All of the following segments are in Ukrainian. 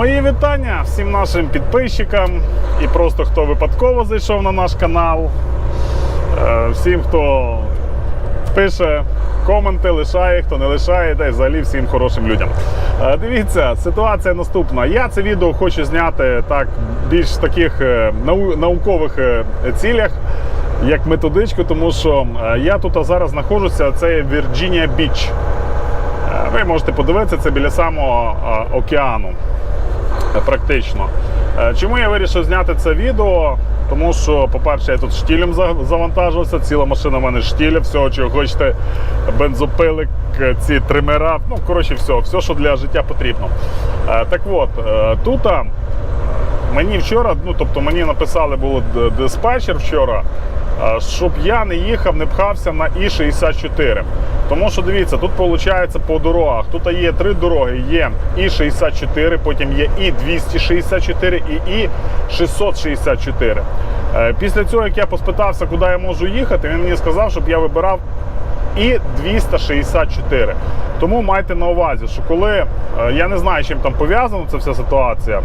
Мої вітання всім нашим підписчикам і просто хто випадково зайшов на наш канал. Е, Всім, хто пише коменти, лишає, хто не лишає, та й взагалі всім хорошим людям. Е, Дивіться, ситуація наступна. Я це відео хочу зняти так більш таких е, нау- наукових цілях. Як методичку, тому що я тут зараз знаходжуся, це Вірджинія Біч. Ви можете подивитися, це біля самого океану практично. Е, Чому я вирішив зняти це відео? Тому що, по-перше, я тут штілем за- завантажився, ціла машина в мене штіля, всього, чого хочете, бензопилик, е, ці тримера, ну, коротше, все, все, що для життя потрібно. Е, Так от, тут мені вчора, ну тобто мені написали було диспетчер вчора, щоб я не їхав, не пхався на І-64. Тому що дивіться, тут виходить по дорогах. Тут є три дороги: є І-64, потім є І-264 і І-664. Е, Після цього, як я поспитався, куди я можу їхати, він мені сказав, щоб я вибирав і 264. Тому майте на увазі, що коли е, я не знаю, чим там пов'язана ця вся ситуація.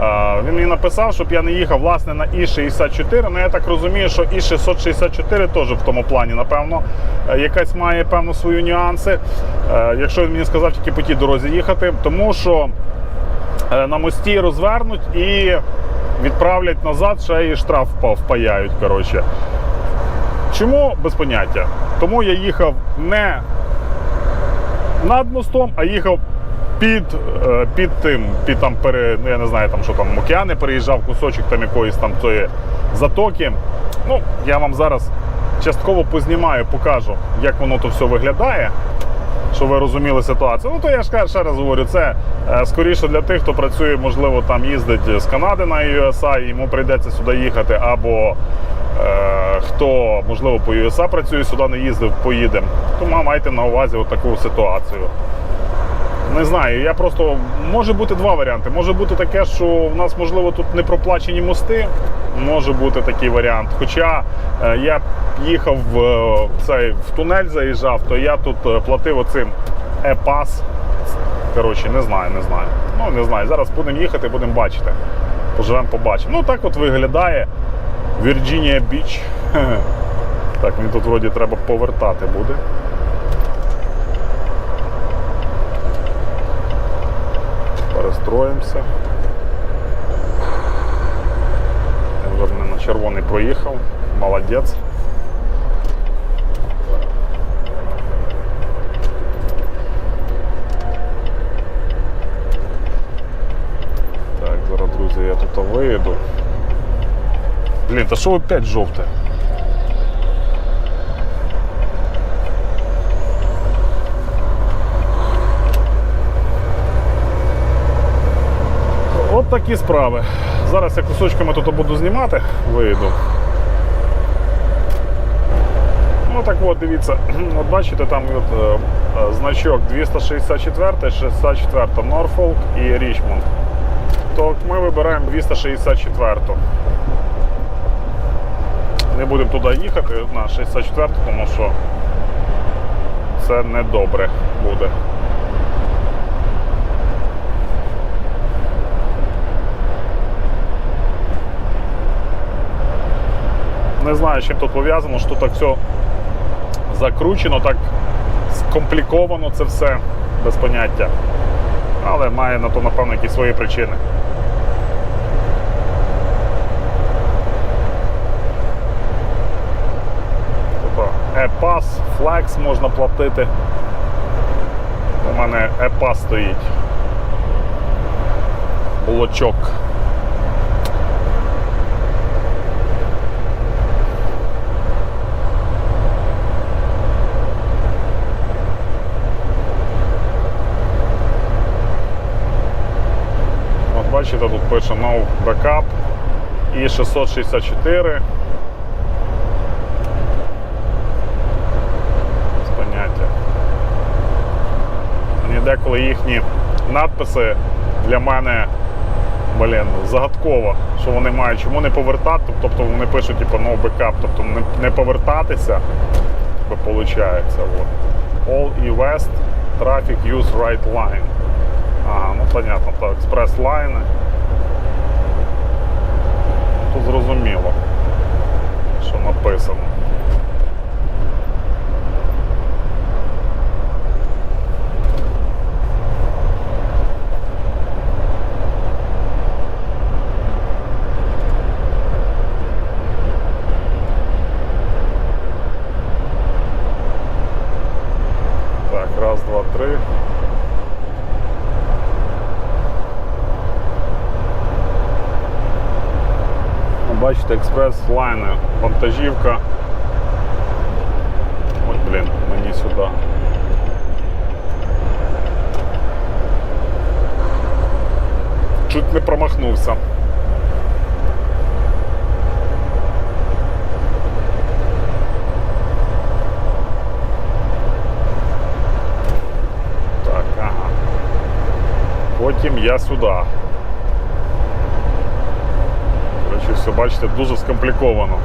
е, Він мені написав, щоб я не їхав власне на І-64. Ну я так розумію, що І-664 теж в тому плані, напевно, е, якась має певно свої нюанси. Якщо він мені сказав тільки по тій дорозі їхати, тому що на мості розвернуть і відправлять назад, ще і штраф впаяють. Коротше. Чому без поняття? Тому я їхав не над мостом, а їхав під, е, під тим, під там пере, ну я не знаю, там що там океани переїжджав кусочок там якоїсь там цієї затоки. Ну, я вам зараз частково познімаю, покажу, як воно то все виглядає. Щоб ви розуміли ситуацію. Ну то я ж ще раз говорю, це е, скоріше для тих, хто працює, можливо, там їздить з Канади на USA, і йому прийдеться сюди їхати, або е, хто, можливо, по USA працює, сюди не їздив, поїде. Тому майте на увазі отаку таку ситуацію. Не знаю, я просто може бути два варіанти. Може бути таке, що в нас можливо тут не проплачені мости. Може бути такий варіант. Хоча е, я їхав в е, цей в тунель, заїжджав, то я тут е, платив оцим e-pass. Коротше, не знаю, не знаю. Ну не знаю. Зараз будемо їхати, будемо бачити. Поживемо, побачимо. Ну так от виглядає Вірджинія Біч. Так, мені тут вроді треба повертати буде. Перестроїмося. Я вже мене на червоний проїхав. Молодець. Так, зараз, друзі, я тут виїду. Блін, та що опять жовте? Такі справи. Зараз я кусочками тут буду знімати, вийду. Ну так от, дивіться, от бачите, там от, е, е, значок 264, 64 Норфолк і Річмонд. То ми вибираємо 264. Не будемо туди їхати на 64, тому що це недобре буде. Не знаю, з чим тут пов'язано, що так все закручено, так скомпліковано це все без поняття. Але має на то, напевно, якісь свої причини. Тобто E-Pass, Flex можна платити. У мене E-Pass стоїть. Блочок. От бачите, тут пише No Backup і 664. З поняття. Мені деколи їхні надписи для мене блін, загадково, що вони мають, чому не повертати, тобто вони пишуть типу, no backup, тобто не, не повертатися, виходить. All e West Traffic Use Right Line. А, ну понятно, то експрес-лайни. Тут зрозуміло, що написано. Так, раз, два, три. Ну, Бачите, експрес-лайни, вантажівка. Ой, блін, мені сюди. Чуть не промахнувся. Так, ага. Потім я сюди. Все, бачите, дуже скомпліковано.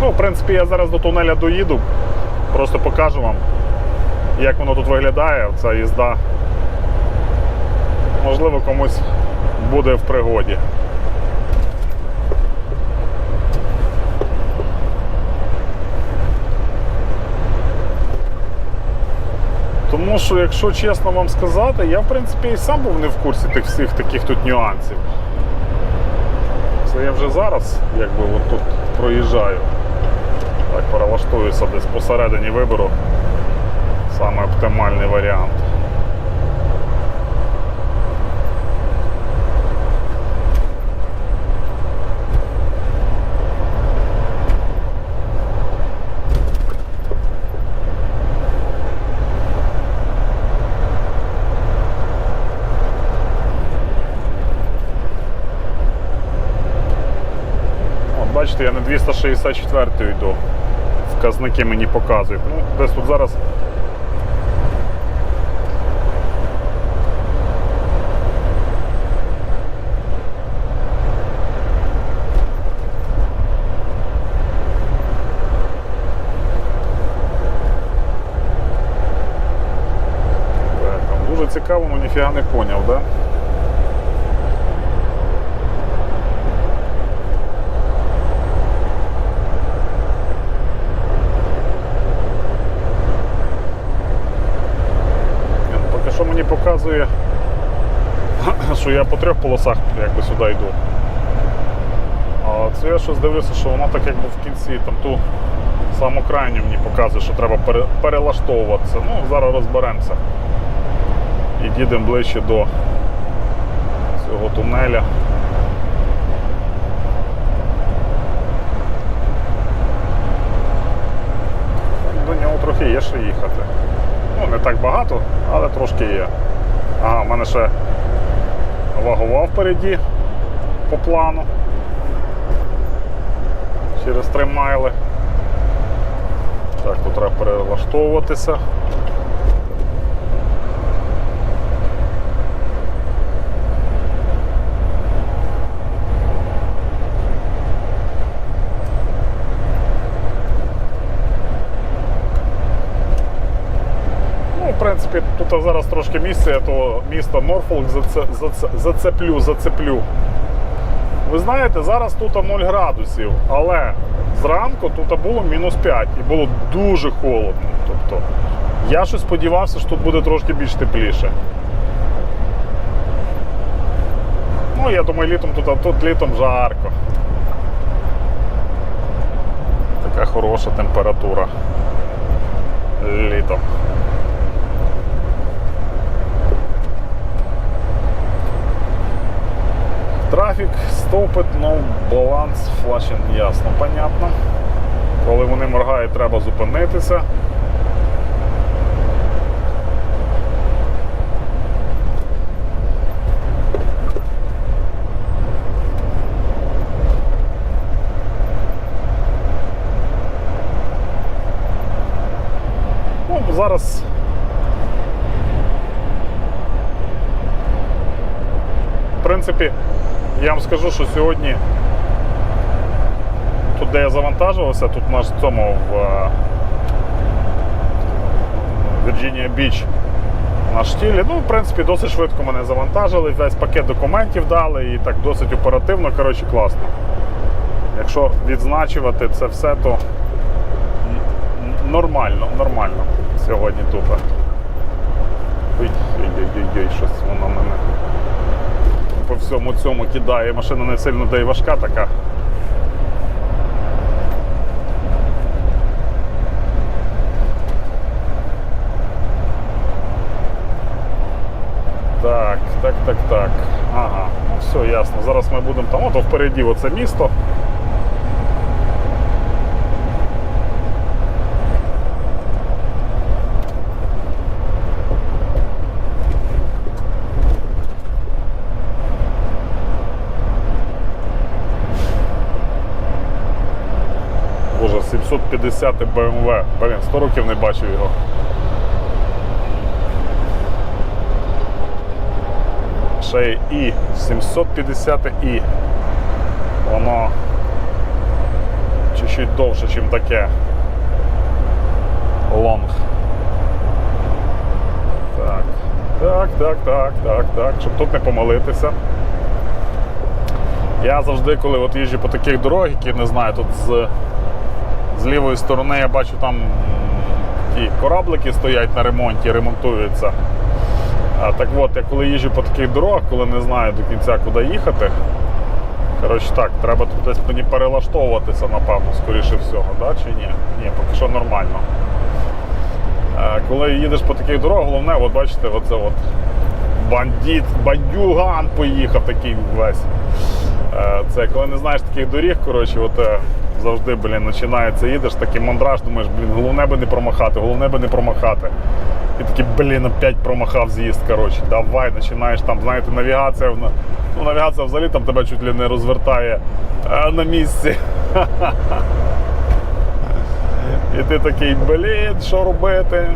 Ну, в принципі, я зараз до тунеля доїду, просто покажу вам, як воно тут виглядає, ця їзда. Можливо, комусь буде в пригоді. Тому що, якщо чесно вам сказати, я в принципі і сам був не в курсі тих всіх таких тут нюансів. Це я вже зараз якби от тут проїжджаю. Так, перелаштуюся десь посередині вибору. Саме оптимальний варіант. От я на 264 йду. Вказники мені показують. Ну, десь тут зараз. Дуже цікаво, ну ніфіга не поняв, да? Він Поки що мені показує, що я по трьох полосах якби сюди йду. А це я щось дивлюся, що воно так якби в кінці, там ту саму крайню мені показує, що треба перелаштовуватися. Ну, зараз розберемося. І їдемо ближче до цього тунеля. До нього трохи є ще їхати. Ну, не так багато, але трошки є. Ага, в мене ще вагова впереді по плану. Через 3 майли. Так, тут треба перелаштовуватися. Принципі, тут зараз трошки місця, я то місто Норфолк заце- заце- зацеплю, зацеплю. Ви знаєте, зараз тут 0 градусів, але зранку тут було мінус 5 і було дуже холодно. Тобто, я щось сподівався, що тут буде трошки більш тепліше. Ну, я думаю, літом тут, а тут літом жарко. Така хороша температура літом. Трафік, стопит, no баланс, флашен ясно, понятно. Коли вони моргають, треба зупинитися. Ну, зараз. В принципі, я Я вам що сьогодні тут, де я завантажувався, тут наш цьому в е, Virginia Beach на штілі. Ну, в принципі, досить швидко мене завантажили, весь пакет документів дали і так досить оперативно, коротше, класно. Якщо відзначувати це все, то нормально, нормально сьогодні тупо. Ой, ой-ой-ой, щось воно мене по всьому цьому кидає. Машина не сильно де й важка така. Так, так, так, так. Ага, ну все, ясно. Зараз ми будемо там. Ото впереді оце місто. 750 BMW. Блін, 100 років не бачив його. Ще І. 750 І. Воно чуть-чуть довше, ніж таке. Лонг. Так. Так, так, так, так, так. Щоб тут не помилитися. Я завжди, коли от їжджу по таких дорогах, які не знаю, тут з, з лівої сторони я бачу там ті кораблики стоять на ремонті, ремонтуються. А, так от, я коли їжджу по таких дорогах, коли не знаю до кінця, куди їхати. Коротше так, треба тут десь мені перелаштовуватися, напевно, скоріше всього, да? чи ні? Ні, поки що нормально. Коли їдеш по таких дорогах, головне, от бачите, оце от бандит, бандюган поїхав такий весь. Е, Це коли не знаєш таких доріг, коротше, от е, завжди, блін, починається, їдеш, такий мандраж, думаєш, блін, головне би не промахати, головне би не промахати. І такий, блін, опять промахав з'їзд. Коротше, давай, починаєш там, знаєте, навігація. Ну, навігація взагалі там тебе чуть ли не розвертає е, на місці. І ти такий, блін, що робити?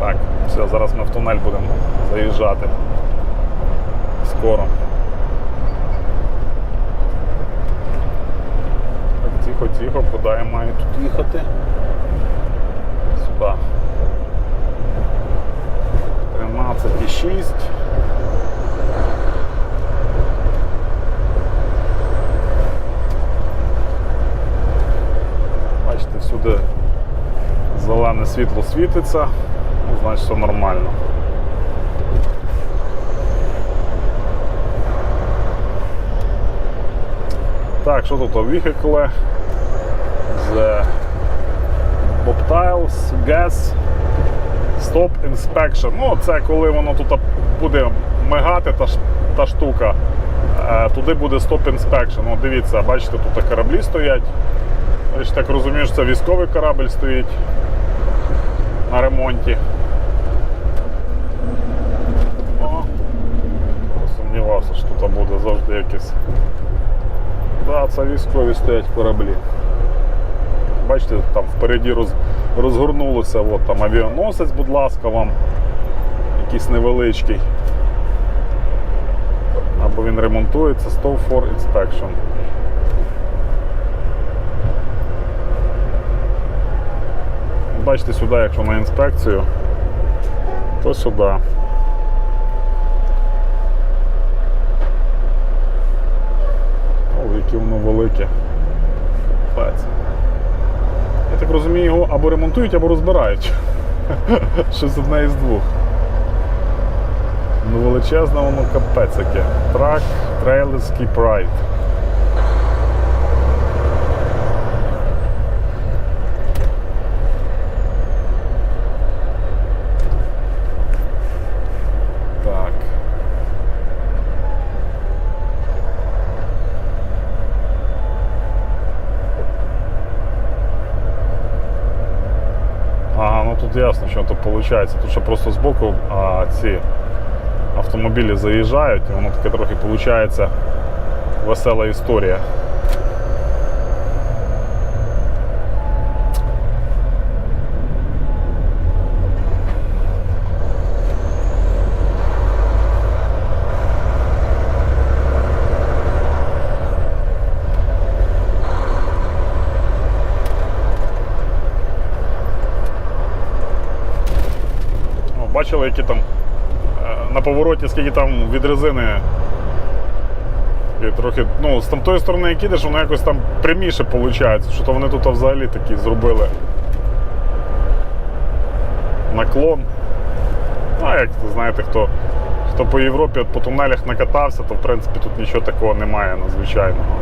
Так, все, зараз ми в тунель будемо заїжджати. Скоро. Так, тихо, тихо, куди я маю тут їхати? Сюди. 13,6. Бачите, всюди зелене світло світиться, ну, значить все нормально. Так, що тут? Vehicle The Bobtiles Gas Stop Inspection. Ну, це коли воно тут буде мигати та, та штука. Е, Туди буде Stop Inspection. Ну, дивіться, бачите, тут кораблі стоять. Я так розумію, що це військовий корабль стоїть на ремонті. О, сумнівався, що тут буде завжди якесь. Да, це військові стоять кораблі. Бачите, там впереді роз, розгорнулося от, там авіаносець, будь ласка, вам якийсь невеличкий. Або він ремонтується, Stop for Inspection. Бачите сюди, якщо на інспекцію, то сюди. О, яке воно велике. Пець. Я так розумію, його або ремонтують, або розбирають. Щось одне із двох. Ну величезне воно капець яке. Трак, трейлерський прайд. Так. Ага, ну тут ясно, що тут виходить. Тут ще просто збоку а, ці автомобілі заїжджають, і воно таке трохи виходить весела історія. Бачили, які там е, на повороті, скільки там від резини. І трохи, ну, з тамтої сторони, як їдеш, воно якось там пряміше виходить. Що то вони тут взагалі такі зробили. Наклон. Ну, як знаєте, хто, хто по Європі от по тунелях накатався, то в принципі тут нічого такого немає надзвичайного.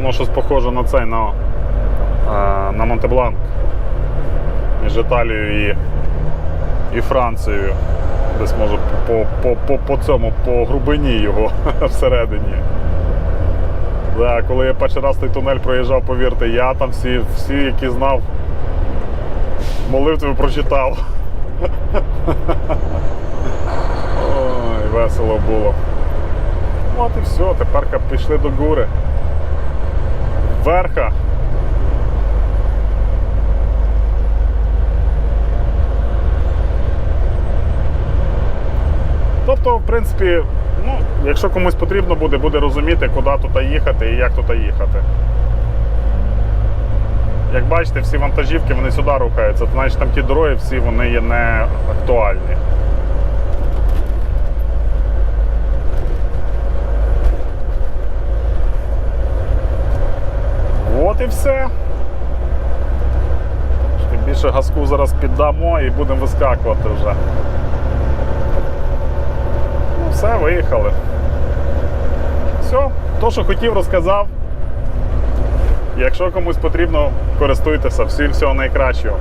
Воно щось похоже на цей, на, е, на Монтебланк між Італією і, і Францією. Десь може по, по, по, по цьому, по грубині його всередині. Да, коли я перший раз той тунель проїжджав, повірте, я там всі, всі які знав, молитви прочитав. Ой, весело було. От і все, тепер пішли до гури. Верха. Тобто, в принципі, ну, якщо комусь потрібно буде, буде розуміти, куди тут їхати і як тут їхати. Як бачите, всі вантажівки вони сюди рухаються, значить там ті дороги всі вони є не актуальні. От і все. Тим більше газку зараз піддамо і будемо вискакувати вже. Ну, все, виїхали. Все, то, що хотів, розказав. Якщо комусь потрібно, користуйтеся. Всім всього найкращого.